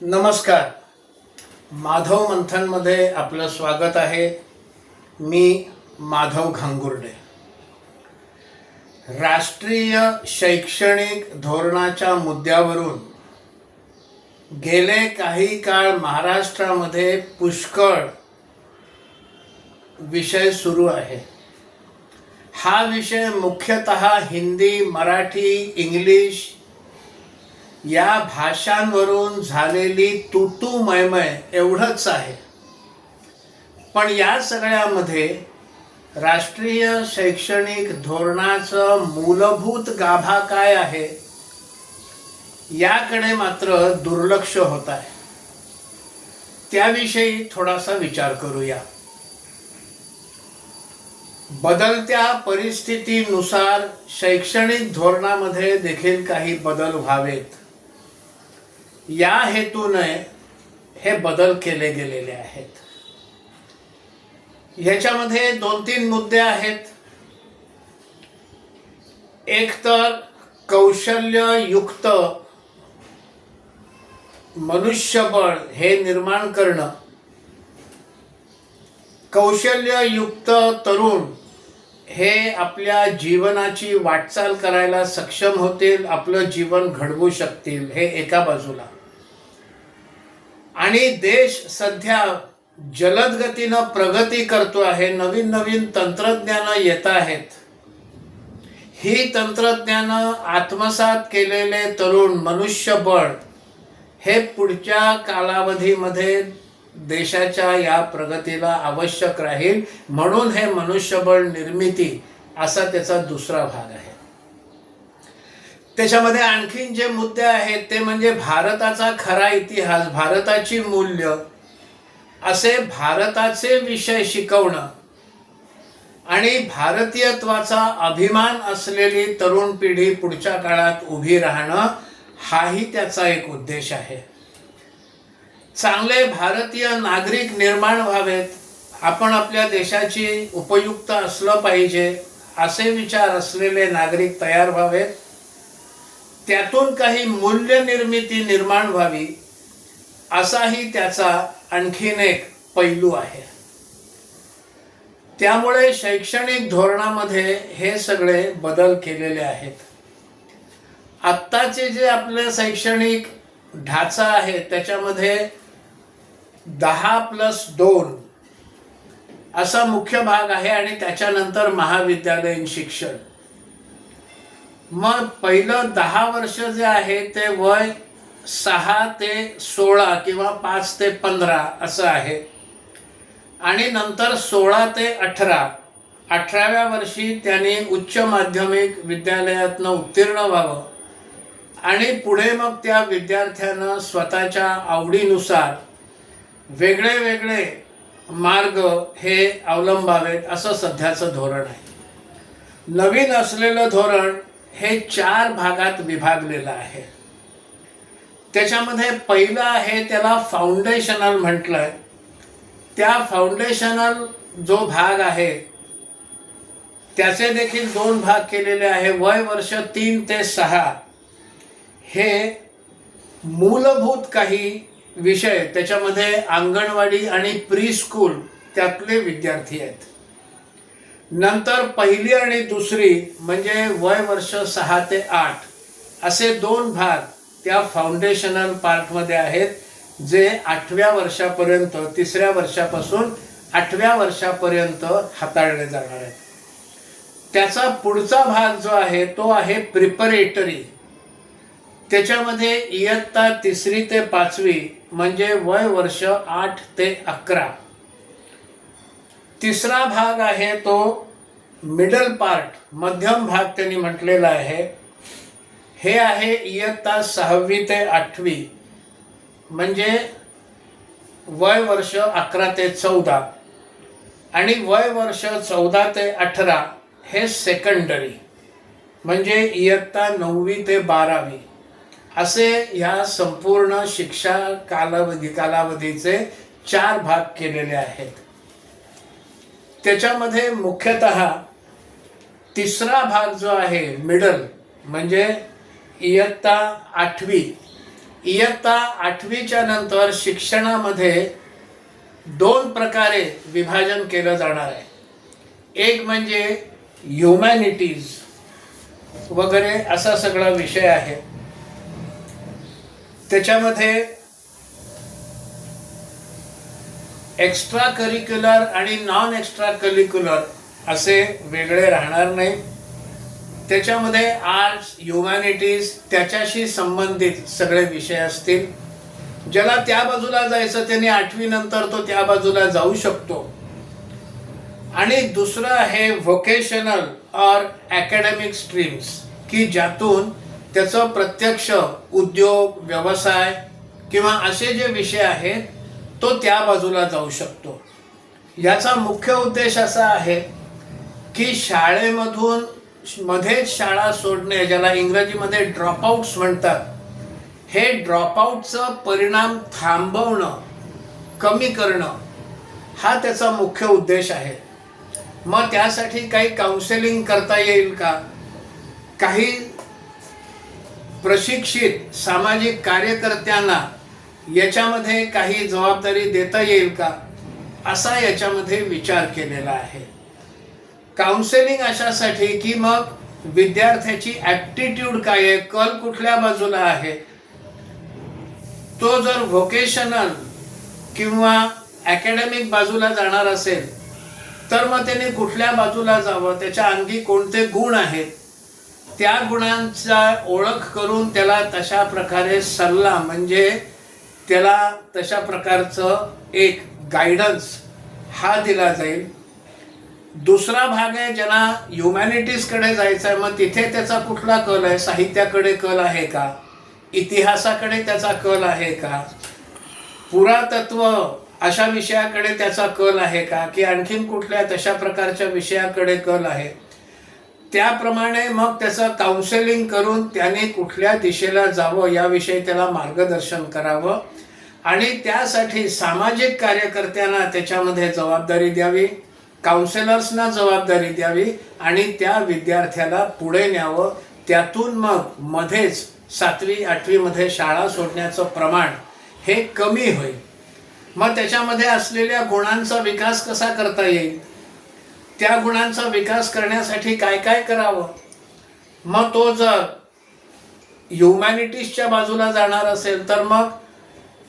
नमस्कार. माधव मंथनमध्ये आपलं स्वागत आहे. मी माधव घांगुर्डे. राष्ट्रीय शैक्षणिक धोरणाच्या मुद्द्यावरून गेले काही काळ महाराष्ट्रामध्ये पुष्कळ विषय सुरू आहे. हा विषय मुख्यतः हिंदी मराठी इंग्लिश या भाषांवरून झालेली तुटू मयमय एवढंच आहे. पण या सगळ्यामध्ये राष्ट्रीय शैक्षणिक धोरणाचं मूलभूत गाभा काय आहे? याकडे मात्र दुर्लक्ष होत आहे. त्याविषयी थोडासा विचार करूया. बदलत्या परिस्थितीनुसार शैक्षणिक धोरणामध्ये देखील काही बदल व्हावेत. या हेतूने हे बदल केले गेलेले आहेत. ह्याच्यामध्ये दोन तीन मुद्दे आहेत. एक तर कौशल्ययुक्त मनुष्यबळ हे निर्माण करणं. कौशल्ययुक्त तरुण हे आपल्या जीवनाची वाटचाल करायला सक्षम होतील आपलं जीवन घडवू शकतील हे एका बाजूला. आणि देश सध्या जलद गतीनं प्रगती करतो आहे नवीन नवीन तंत्रज्ञानं येत आहेत. ही तंत्रज्ञानं आत्मसात केलेले तरुण मनुष्यबळ हे पुढच्या कालावधीमध्ये देशाच्या या प्रगतीला आवश्यक राहील म्हणून हे मनुष्यबळ निर्मिती असा त्याचा दुसरा भाग आहे. त्याच्यामध्ये आणखीन जे मुद्दे आहेत ते म्हणजे भारताचा खरा इतिहास भारताची मूल्य असे भारताचे विषय शिकवणं आणि भारतीयत्वाचा अभिमान असलेली तरुण पिढी पुढच्या काळात उभी राहणं हाही त्याचा एक उद्देश आहे. चांगले भारतीय नागरिक निर्माण व्हावेत आपण आपल्या देशाची उपयुक्त असलं पाहिजे असे विचार असलेले नागरिक तयार व्हावेत. त्यातून काही मूल्य निर्मिती निर्माण व्हावी असाही त्याचा आणखीन एक पैलू आहे. त्यामुळे शैक्षणिक धोरणामध्ये हे सगळे बदल केलेले आहेत. आत्ताचे जे आपले शैक्षणिक ढाचा आहे त्याच्यामध्ये दहा प्लस दोन असा मुख्य भाग आहे आणि त्याच्यानंतर महाविद्यालयीन शिक्षण. मग पहिलं दहा वर्ष जे आहे ते वय सहा ते सोळा किंवा पाच ते पंधरा असं आहे. आणि नंतर सोळा ते अठरा अठराव्या वर्षी त्यांनी उच्च माध्यमिक विद्यालयातनं उत्तीर्ण व्हावं. आणि पुढे मग त्या विद्यार्थ्यानं स्वतःच्या आवडीनुसार वेगळे वेगळे मार्ग हे अवलंबावेत असं सध्याचं धोरण आहे. नवीन असलेलं धोरण हे चार भागात विभागलेलं आहे. त्याच्यामध्ये पहिलं आहे त्याला फाउंडेशनल म्हटलंय. त्या फाउंडेशनल जो भाग आहे त्याचे देखील दोन भाग केलेले आहे. वय वर्ष तीन ते सहा. हे मूलभूत काही विषय त्याच्यामध्ये अंगणवाडी आणि प्री स्कूल त्यातले विद्यार्थी आहेत. नंतर पहिली आणि दुसरी म्हणजे वय वर्ष सहा ते आठ असे दोन भाग त्या फाउंडेशनल पार्टमध्ये आहेत जे आठव्या वर्षापर्यंत तिसऱ्या वर्षापासून आठव्या वर्षापर्यंत हाताळले जाणार आहेत. त्याचा पुढचा भाग जो आहे तो आहे प्रिपरेटरी त्याच्यामध्ये इयत्ता तिसरी ते पाचवी म्हणजे वय वर्ष आठ ते अकरा. तिसरा भाग आहे तो मिडल पार्ट मध्यम भाग त्यांनी म्हटलेला आहे. हे आहे इयत्ता सहावी ते आठवी म्हणजे वय वर्ष अकरा ते चौदा. आणि वय वर्ष चौदा ते अठरा हे सेकंडरी म्हणजे इयत्ता नववी ते बारावी. असे ह्या संपूर्ण शिक्षा कालावधी कालावधीचे चार भाग केलेले आहेत. त्याच्यामध्ये मुख्यतः तिसरा भाग जो आहे मिडल म्हणजे इयत्ता आठवी. इयत्ता आठवीच्या नंतर शिक्षणामध्ये दोन प्रकारे विभाजन केलं जाणार आहे. एक म्हणजे ह्युमॅनिटीज वगैरे असा सगळा विषय आहे. त्याच्यामध्ये एक्स्ट्रा करिक्युलर आणि नॉन एक्स्ट्रा करिक्युलर असे वेगळे राहणार नाही. त्याच्यामध्ये आर्ट्स ह्युमॅनिटीज त्याच्याशी संबंधित सगळे विषय असतील. ज्याला त्या बाजूला जायचं त्याने आठवी नंतर तो त्या बाजूला जाऊ शकतो. आणि दुसरं आहे व्होकेशनल और अकॅडमिक स्ट्रीम्स की ज्यातून त्याचं प्रत्यक्ष उद्योग व्यवसाय किंवा असे जे विषय आहेत तो त्या बाजूला जाऊ शकतो. याचा मुख्य उद्देश असा आहे की शाळेमधून मध्येच शाळा सोडणे ज्याला इंग्रजीमध्ये ड्रॉपआउट्स म्हणतात हे ड्रॉपआउटचं परिणाम थांबवणं कमी करणं हा त्याचा मुख्य उद्देश आहे. मग त्यासाठी काही काउन्सेलिंग करता येईल का? काही प्रशिक्षित सामाजिक कार्यकर्त्यांना याच्यामध्ये काही जबाबदारी देता येईल का? असा याच्यामध्ये विचार केलेला आहे. काउन्सेलिंग अशासाठी की मग विद्यार्थ्याची ॲप्टिट्यूड काय आहे? कल कुठल्या बाजूला आहे? तो जर व्होकेशनल किंवा अकॅडमिक बाजूला जाणार असेल तर मग त्याने कुठल्या बाजूला जावं? त्याच्या अंगी कोणते गुण आहेत? त्या गुणांचा ओळख करून त्याला तशा प्रकारे सल्ला म्हणजे त्याला तशा प्रकारचं एक गायडन्स हा दिला जाईल. दुसरा भाग आहे ज्यांना ह्युमॅनिटीजकडे जायचं आहे मग तिथे त्याचा कुठला कल आहे? साहित्याकडे कल आहे का? इतिहासाकडे त्याचा कल आहे का? पुरातत्व अशा विषयाकडे त्याचा कल आहे का? की आणखीन कुठल्या तशा प्रकारच्या विषयाकडे कल आहे? त्याप्रमाणे मग त्याचं काउन्सिलिंग करून त्याने कुठल्या दिशेला जावं याविषयी त्याला मार्गदर्शन करावं. आणि त्यासाठी सामाजिक कार्यकर्त्यांना त्याच्यामध्ये जबाबदारी द्यावी काउन्सिलर्सना जबाबदारी द्यावी आणि त्या विद्यार्थ्याला पुढे न्यावं. त्यातून मग मध्येच सातवी आठवीमध्ये शाळा सोडण्याचं प्रमाण हे कमी होईल. मग त्याच्यामध्ये असलेल्या गुणांचा विकास कसा करता येईल? त्या गुणांचा विकास करण्यासाठी काय काय करावं? मग तो जर ह्युमॅनिटीजच्या बाजूला जाणार असेल तर मग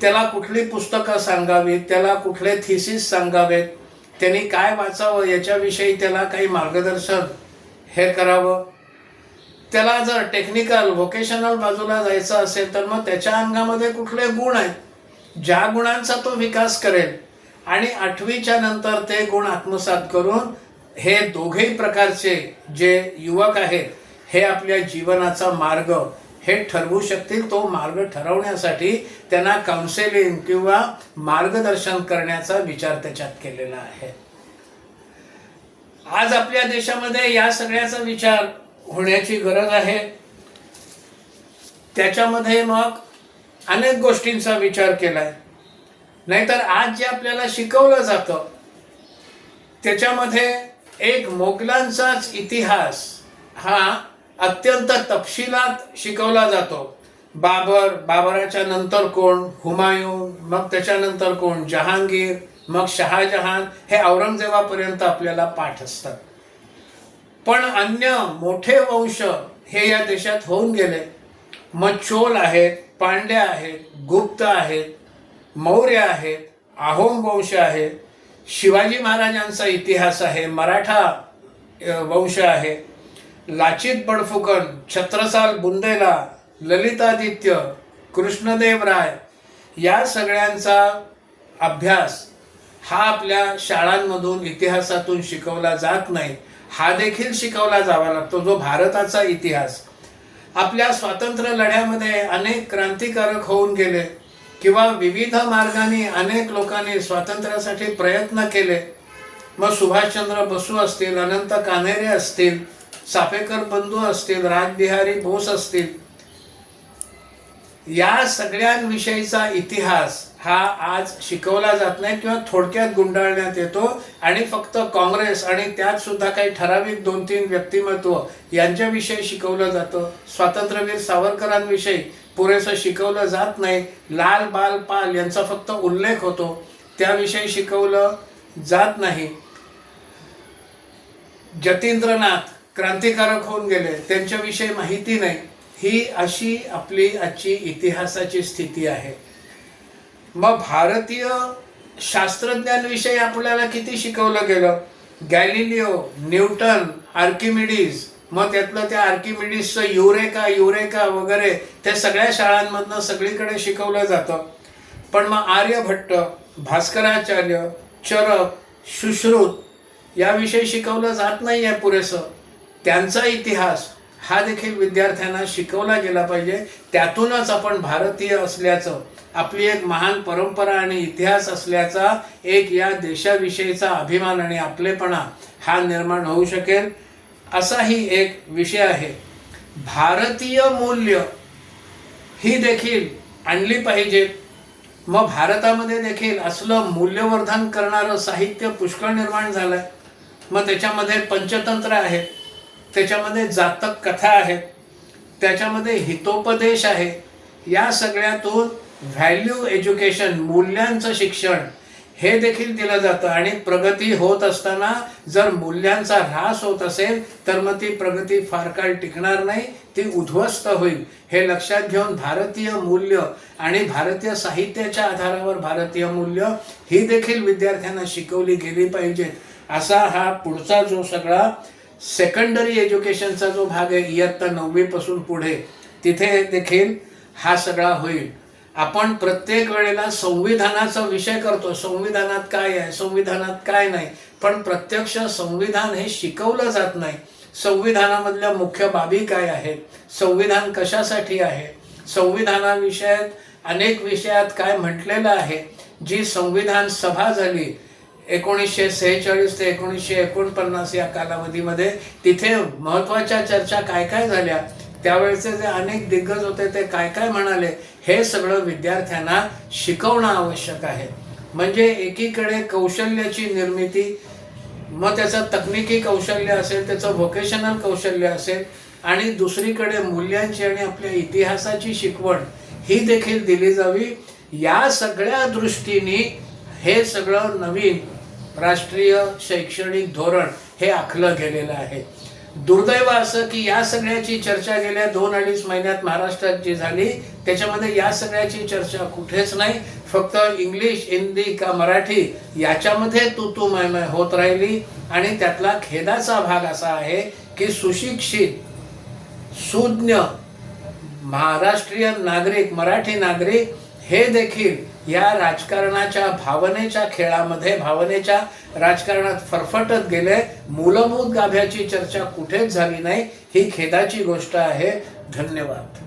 त्याला कुठली पुस्तकं सांगावीत? त्याला कुठले थिसिस सांगावेत? त्यांनी काय वाचावं? याच्याविषयी त्याला काही मार्गदर्शन हे करावं? त्याला जर टेक्निकल व्होकेशनल बाजूला जायचं असेल तर मग त्याच्या अंगामध्ये कुठले गुण आहेत? ज्या गुणांचा तो विकास करेल आणि आठवीच्या नंतर ते गुण आत्मसात करून हे दोघेही प्रकारचे जे युवक आहेत हे आपल्या जीवनाचा मार्ग हे ठरवू शकतील तो मार्ग ठरवण्यासाठी त्यांना काउन्सिलिंग किंवा मार्गदर्शन करण्याचा विचार त्याच्यात केलेला आहे. आज आपल्या देशामध्ये या सगळ्याचा विचार होण्याची गरज आहे. त्याच्यामध्ये मग अनेक गोष्टींचा विचार केलाय. नाहीतर आज जे आपल्याला शिकवलं जातं त्याच्यामध्ये एक मोगलांचाच इतिहास हा अत्यंत तपशिलात शिकवला जातो. बाबर बाबराच्या नंतर कोण? हुमायून मग त्याच्यानंतर कोण? जहांगीर मग शहाजहान हे औरंगजेबापर्यंत आपल्याला पाठ असतात पण अन्य मोठे वंश हे या देशात होऊन गेले. मग चोल आहेत पांड्या आहेत गुप्त आहेत मौर्य आहेत आहोम वंश आहेत शिवाजी महाराजांचा इतिहास आहे मराठा वंश आहे. लाचित बडफुकन छत्रसाल बुंदेला ललितादित्य कृष्णदेव राय या सगळ्यांचा अभ्यास हा आपल्या शाळांमधून इतिहासातून शिकवला जात नाही. हा देखील शिकवला जावा लागतो जो भारताचा इतिहास. आपल्या स्वातंत्र्य लढ्यामध्ये अनेक क्रांतिकारक होऊन गेले. किंवा विविध मार्गाने अनेक लोकांनी स्वातंत्र्यासाठी प्रयत्न केले मग सुभाषचंद्र बसू असतील अनंत कान्हेरे असतील सापेकर बंधू असतील राजबिहारी बोस असतील या सगळ्यांविषयीचा इतिहास हा आज शिकवला जात नाही किंवा थोडक्यात गुंडाळण्यात येतो आणि फक्त काँग्रेस आणि त्यात सुद्धा काही ठराविक दोन तीन व्यक्तिमत्व यांच्याविषयी शिकवलं जातं. स्वातंत्र्यवीर सावरकरांविषयी पुरेसं शिकवलं जात नाही. लाल बाल पाल यांचा फक्त उल्लेख होतो. त्याविषयी शिकवलं जात नाही. जतींद्रनाथ क्रांतिकारक होऊन गेले. त्यांच्याविषयी माहिती नाही. ही अशी आपली आजची इतिहासाची स्थिती आहे. मग भारतीय शास्त्रज्ञांविषयी आपल्याला किती शिकवलं गेलं? गॅलिलिओ न्यूटन आर्किमिडीज मग त्यातलं त्या आर्किमिडीजचं युरेका युरेका वगैरे ते सगळ्या शाळांमधनं सगळीकडे शिकवलं जातं. पण मग आर्यभट्ट भास्कराचार्य चरक सुश्रुत याविषयी शिकवलं जात नाही आहे पुरेसं. त्यांचा इतिहास हा देखील विद्यार्थ्यांना शिकवला गेला पाहिजे. त्यातूनच आपण भारतीय असल्याचं आपली एक महान परंपरा आणि इतिहास असल्याचा एक या देशाविषयीचा अभिमान आणि आपलेपणा हा निर्माण होऊ शकेल. असाही एक विषय आहे. भारतीय मूल्य ही देखील आणली पाहिजे. मग भारतामध्ये देखील असलं मूल्यवर्धन करणारं साहित्य पुष्कळ निर्माण झालं आहे मग त्याच्यामध्ये पंचतंत्र आहे. त्याच्यामध्ये जातक कथा आहेत त्याच्यामध्ये हितोपदेश आहे या सगळ्यातून व्हॅल्यू एज्युकेशन मूल्यांचं शिक्षण हे देखील दिलं जातं. आणि प्रगती होत असताना जर मूल्यांचा ऱ्हास होत असेल तर मग ती प्रगती फार काळ टिकणार नाही ती उद्ध्वस्त होईल. हे लक्षात घेऊन भारतीय मूल्य आणि भारतीय साहित्याच्या आधारावर भारतीय मूल्य ही देखील विद्यार्थ्यांना शिकवली गेली पाहिजेत. असा हा पुढचा जो सगळा सेकंडरी एज्युकेशनचा जो भाग आहे इयत्ता नववीपासून पुढे तिथे देखील हा सगळा होईल. आपण प्रत्येक वेळेला संविधानाचा विषय करतो संविधानात काय आहे? संविधानात काय नाही. पण प्रत्यक्ष संविधान हे शिकवलं जात नाही. संविधानामधल्या मुख्य बाबी काय आहेत? संविधान कशासाठी आहे? संविधानाविषयात अनेक विषयात काय म्हटलेलं आहे? जी संविधान सभा झाली एकोणीसशे सेहेचाळीस ते एकोणीसशे एकोणपन्नास या कालावधीमध्ये तिथे महत्त्वाच्या चर्चा काय काय झाल्या? त्यावेळेचे जे अनेक दिग्गज होते ते काय काय म्हणाले? हे सगळं विद्यार्थ्यांना शिकवणं आवश्यक आहे. म्हणजे एकीकडे कौशल्याची निर्मिती मग त्याचं तकनिकी कौशल्य असेल त्याचं व्होकेशनल कौशल्य असेल आणि दुसरीकडे मूल्यांची आणि आपल्या इतिहासाची शिकवण ही देखील दिली जावी. या सगळ्या दृष्टीने हे सगळं नवीन राष्ट्रीय शैक्षणिक धोरण हे आखलं गेलेलं आहे. दुर्दैव असं की या सगळ्याची चर्चा गेल्या दोन अडीच महिन्यात महाराष्ट्रात जी झाली त्याच्यामध्ये या सगळ्याची चर्चा कुठेच नाही. फक्त इंग्लिश हिंदी का मराठी याच्यामध्ये तू तू मय होत राहिली. आणि त्यातला खेदाचा भाग असा आहे की सुशिक्षित सुज्ञ महाराष्ट्रीयन नागरिक मराठी नागरिक हे देखील या राजकारणाच्या भावनेच्या खेळामध्ये भावनेच्या राजकारणात फरफटत गेले. मूलभूत गाभ्याची चर्चा कुठेच झाली नाही. ही खेदाची गोष्ट आहे. धन्यवाद.